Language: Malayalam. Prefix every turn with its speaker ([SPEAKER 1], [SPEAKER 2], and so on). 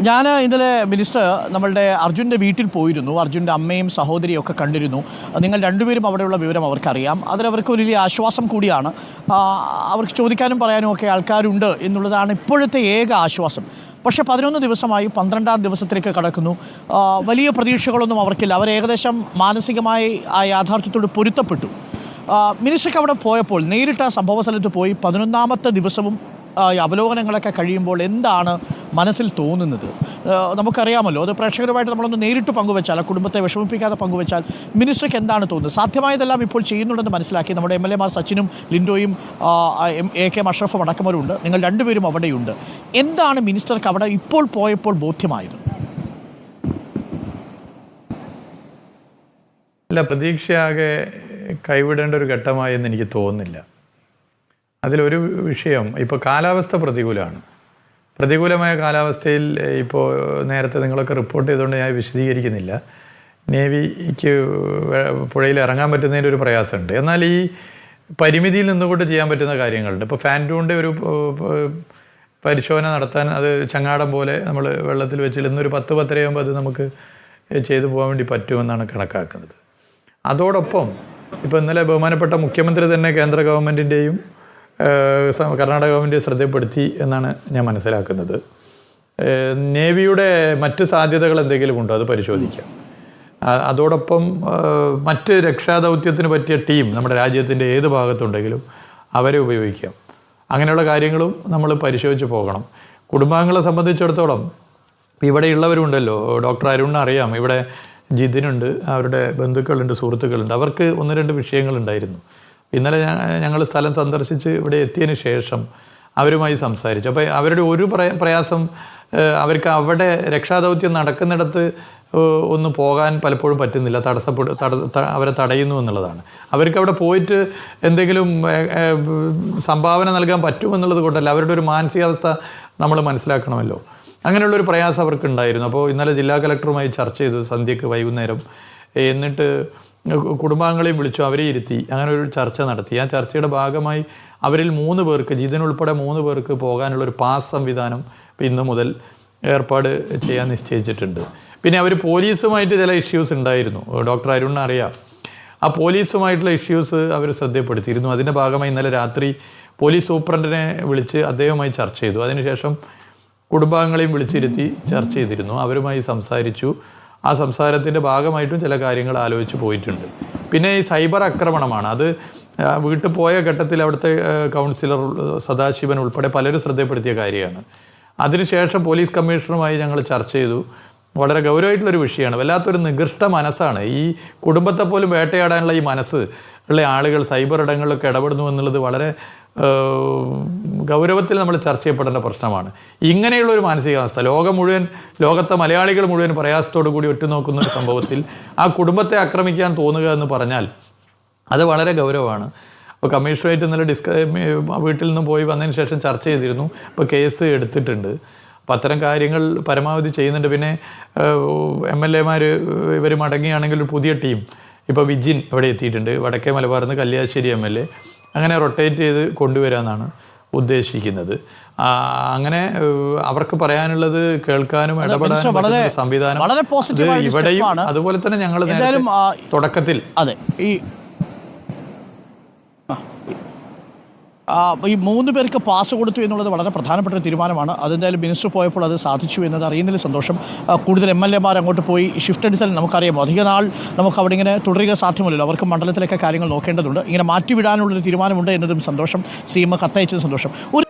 [SPEAKER 1] ഞാൻ ഇന്നലെ മിനിസ്റ്റർ നമ്മളുടെ അർജുന്റെ വീട്ടിൽ പോയിരുന്നു. അർജുന്റെ അമ്മയും സഹോദരിയും ഒക്കെ കണ്ടിരുന്നു. നിങ്ങൾ രണ്ടുപേരും അവിടെയുള്ള വിവരം അവർക്കറിയാം. അതിലവർക്ക് വലിയ ആശ്വാസം കൂടിയാണ്. അവർക്ക് ചോദിക്കാനും പറയാനും ഒക്കെ ആൾക്കാരുണ്ട് എന്നുള്ളതാണ് ഇപ്പോഴത്തെ ഏക ആശ്വാസം. പക്ഷേ പതിനൊന്ന് ദിവസമായി പന്ത്രണ്ടാം ദിവസത്തിലേക്ക് കടക്കുന്നു. വലിയ പ്രതീക്ഷകളൊന്നും അവർക്കില്ല. അവർ ഏകദേശം മാനസികമായി ആ യാഥാർത്ഥ്യത്തോട് പൊരുത്തപ്പെട്ടു. മിനിസ്റ്റർക്ക് അവിടെ പോയപ്പോൾ നേരിട്ട് ആ സംഭവ സ്ഥലത്ത് പോയി പതിനൊന്നാമത്തെ ദിവസവും അവലോകനങ്ങളൊക്കെ കഴിയുമ്പോൾ എന്താണ് മനസ്സിൽ തോന്നുന്നത്. നമുക്കറിയാമല്ലോ അത് പ്രേക്ഷകരുമായിട്ട് നമ്മളൊന്ന് നേരിട്ട് പങ്കുവെച്ചാൽ ആ കുടുംബത്തെ വിഷമിപ്പിക്കാതെ പങ്കുവെച്ചാൽ മിനിസ്റ്റർക്ക് എന്താണ് തോന്നുന്നത്? സാധ്യമായതെല്ലാം ഇപ്പോൾ ചെയ്യുന്നുണ്ടെന്ന് മനസ്സിലാക്കി നമ്മുടെ എം എൽ എമാർ സച്ചിനും ലിൻഡോയും എ കെ അഷ്റഫും അടക്കമവരുണ്ട് നിങ്ങൾ രണ്ടുപേരും അവിടെയുണ്ട്. എന്താണ് മിനിസ്റ്റർക്ക് അവിടെ ഇപ്പോൾ പോയപ്പോൾ ബോധ്യമായത്?
[SPEAKER 2] അല്ല പ്രതീക്ഷയാകെ കൈവിടേണ്ട ഒരു ഘട്ടമായി എന്ന് എനിക്ക് തോന്നുന്നില്ല. അതിലൊരു വിഷയം ഇപ്പോൾ കാലാവസ്ഥ പ്രതികൂലമാണ്. പ്രതികൂലമായ കാലാവസ്ഥയിൽ ഇപ്പോൾ നേരത്തെ നിങ്ങളൊക്കെ റിപ്പോർട്ട് ചെയ്തുകൊണ്ട് ഞാൻ വിശദീകരിക്കുന്നില്ല. നേവിക്ക് പുഴയിൽ ഇറങ്ങാൻ പറ്റുന്നതിന്റെ ഒരു പ്രയാസമുണ്ട്. എന്നാൽ ഈ പരിമിതിയിൽ നിന്നുകൊണ്ട് ചെയ്യാൻ പറ്റുന്ന കാര്യങ്ങളുണ്ട്. ഇപ്പോൾ ഫാന്റൂണിന്റെ ഒരു പരിശോധന നടത്താൻ അത് ചങ്ങാടം പോലെ നമ്മൾ വെള്ളത്തിൽ വെച്ചിൽ ഇന്നൊരു പത്ത് പത്തരയാകുമ്പോൾ അത് നമുക്ക് ചെയ്തു പോകാൻ വേണ്ടി പറ്റുമെന്നാണ് കണക്കാക്കുന്നത്. അതോടൊപ്പം ഇപ്പോൾ ഇന്നലെ ബഹുമാനപ്പെട്ട മുഖ്യമന്ത്രി തന്നെ കേന്ദ്ര ഗവൺമെന്റിന്റെയും കർണാടക ഗവൺമെന്റ് ശ്രദ്ധപ്പെടുത്തി എന്നാണ് ഞാൻ മനസ്സിലാക്കുന്നത്. നേവിയുടെ മറ്റ് സാധ്യതകൾ എന്തെങ്കിലും ഉണ്ടോ? അത് പരിശോധിക്കാം. അതോടൊപ്പം മറ്റ് രക്ഷാദൗത്യത്തിന് പറ്റിയ ടീം നമ്മുടെ രാജ്യത്തിന്റെ ഏത് ഭാഗത്തുണ്ടെങ്കിലും അവരെ ഉപയോഗിക്കാം. അങ്ങനെയുള്ള കാര്യങ്ങളും നമ്മൾ പരിശോധിച്ച് പോകണം. കുടുംബാംഗങ്ങളെ സംബന്ധിച്ചിടത്തോളം ഇവിടെയുള്ളവരുണ്ടല്ലോ. ഡോക്ടർ അരുണിന് അറിയാം. ഇവിടെ ജിതിനുണ്ട് അവരുടെ ബന്ധുക്കളുണ്ട് സുഹൃത്തുക്കളുണ്ട്. അവർക്ക് ഒന്ന് രണ്ട് വിഷയങ്ങളുണ്ടായിരുന്നു ഇന്നലെ ഞങ്ങൾ സ്ഥലം സന്ദർശിച്ച് ഇവിടെ എത്തിയതിന് ശേഷം അവരുമായി സംസാരിച്ചു. അപ്പോൾ അവരുടെ ഒരു പ്രയ- പ്രയാസം അവർക്ക് അവിടെ രക്ഷാദൗത്യം നടക്കുന്നിടത്ത് ഒന്ന് പോകാൻ പലപ്പോഴും പറ്റുന്നില്ല. തടസ്സപ്പെടു തട അവരെ തടയുന്നു എന്നുള്ളതാണ്. അവർക്ക് അവിടെ പോയിട്ട് എന്തെങ്കിലും സംഭാവന നൽകാൻ പറ്റുമെന്നുള്ളത് കൊണ്ടല്ല അവരുടെ ഒരു മാനസികാവസ്ഥ നമ്മൾ മനസ്സിലാക്കണമല്ലോ. അങ്ങനെയുള്ള ഒരു പ്രയാസം അവർക്ക് ഉണ്ടായിരുന്നു അപ്പോൾ ഇന്നലെ ജില്ലാ കലക്ടറുമായി ചർച്ച ചെയ്തു സന്ധ്യക്ക് വൈകുന്നേരം. എന്നിട്ട് കുടുംബാംഗങ്ങളെയും വിളിച്ചു അവരെ ഇരുത്തി അങ്ങനെ ഒരു ചർച്ച നടത്തി. ആ ചർച്ചയുടെ ഭാഗമായി അവരിൽ മൂന്ന് പേർക്ക് ജിതിൻ മൂന്ന് പേർക്ക് പോകാനുള്ള ഒരു പാസ് സംവിധാനം ഇന്ന് മുതൽ ഏർപ്പാട് ചെയ്യാൻ നിശ്ചയിച്ചിട്ടുണ്ട്. പിന്നെ അവർ പോലീസുമായിട്ട് ചില ഇഷ്യൂസ് ഉണ്ടായിരുന്നു. ഡോക്ടർ അരുൺ അറിയാം. ആ പോലീസുമായിട്ടുള്ള ഇഷ്യൂസ് അവർ ശ്രദ്ധപ്പെടുത്തിയിരുന്നു അതിന്റെ ഭാഗമായി ഇന്നലെ രാത്രി പോലീസ് സൂപ്രണ്ടിനെ വിളിച്ച് അദ്ദേഹവുമായി ചർച്ച ചെയ്തു. അതിനുശേഷം കുടുംബാംഗങ്ങളെയും വിളിച്ചിരുത്തി ചർച്ച ചെയ്തിരുന്നു. അവരുമായി സംസാരിച്ചു. ആ സംസാരത്തിന്റെ ഭാഗമായിട്ടും ചില കാര്യങ്ങൾ ആലോചിച്ച് പോയിട്ടുണ്ട്. പിന്നെ ഈ സൈബർ ആക്രമണമാണ്. അത് വീട്ടിൽ പോയ ഘട്ടത്തിൽ അവിടുത്തെ കൗൺസിലർ സദാശിവൻ ഉൾപ്പെടെ പലരും ശ്രദ്ധപ്പെടുത്തിയ കാര്യമാണ്. അതിനുശേഷം പോലീസ് കമ്മീഷണറുമായി ഞങ്ങൾ ചർച്ച ചെയ്തു. വളരെ ഗൗരവമായിട്ടുള്ളൊരു വിഷയമാണ്. വല്ലാത്തൊരു നികൃഷ്ട മനസ്സാണ്. ഈ കുടുംബത്തെ പോലും വേട്ടയാടാനുള്ള ഈ മനസ്സ് ഉള്ള ആളുകൾ സൈബർ ഇടങ്ങളിലൊക്കെ ഇടപെടുന്നു എന്നുള്ളത് വളരെ ഗൗരവത്തിൽ നമ്മൾ ചർച്ച ചെയ്യപ്പെടേണ്ട പ്രശ്നമാണ്. ഇങ്ങനെയുള്ള ഒരു മാനസികാവസ്ഥ ലോകം മുഴുവൻ ലോകത്തെ മലയാളികൾ മുഴുവൻ പ്രയാസത്തോടു കൂടി ഒറ്റുനോക്കുന്ന ഒരു സംഭവത്തിൽ ആ കുടുംബത്തെ ആക്രമിക്കാൻ തോന്നുക എന്ന് പറഞ്ഞാൽ അത് വളരെ ഗൗരവമാണ്. അപ്പോൾ കമ്മീഷണറേറ്റ് ഇന്നലെ ഡിസ്ക വീട്ടിൽ നിന്ന് പോയി വന്നതിന് ശേഷം ചർച്ച ചെയ്തിരുന്നു. ഇപ്പോൾ കേസ് എടുത്തിട്ടുണ്ട്. അപ്പോൾ അത്തരം കാര്യങ്ങൾ പരമാവധി ചെയ്യുന്നുണ്ട്. പിന്നെ എം എൽ എമാർ ഇവർ മടങ്ങിയാണെങ്കിൽ ഒരു പുതിയ ടീം. ഇപ്പോൾ വിജിൻ ഇവിടെ എത്തിയിട്ടുണ്ട്. വടക്കേ മലബാറിൽ നിന്ന് കല്യാശ്ശേരി എം എൽ എ. അങ്ങനെ റൊട്ടേറ്റ് ചെയ്ത് കൊണ്ടുവരാമെന്നാണ് ഉദ്ദേശിക്കുന്നത്. അങ്ങനെ അവർക്ക് പറയാനുള്ളത് കേൾക്കാനും ഇടപെടാനും സംവിധാനം
[SPEAKER 1] വളരെ
[SPEAKER 2] ഇവിടെയും അതുപോലെ തന്നെ ഞങ്ങൾ തുടക്കത്തിൽ
[SPEAKER 1] അതെ ഈ ആ, ഈ- ആ, ഈ മൂന്ന് പേർക്ക് പാസ് കൊടുത്തു എന്നുള്ളത് വളരെ പ്രധാനപ്പെട്ട ഒരു തീരുമാനമാണ്. അതെന്തായാലും മിനിസ്റ്റർ പോയപ്പോൾ അത് സാധിച്ചു എന്നത് അറിയുന്നതിൽ സന്തോഷം. കൂടുതൽ എം എൽ എമാർ അങ്ങോട്ട് പോയി. ഷിഫ്റ്റ് അടിച്ചാൽ നമുക്കറിയാം അധിക നാൾ നമുക്ക് അവിടെ ഇങ്ങനെ തുടരുക സാധ്യമല്ലല്ലോ. അവർക്ക് മണ്ഡലത്തിലൊക്കെ കാര്യങ്ങൾ നോക്കേണ്ടതുണ്ട്. ഇങ്ങനെ മാറ്റിവിടാനുള്ളൊരു തീരുമാനമുണ്ട് എന്നതും സന്തോഷം. സി എം കത്തയച്ചതും സന്തോഷം. ഒരു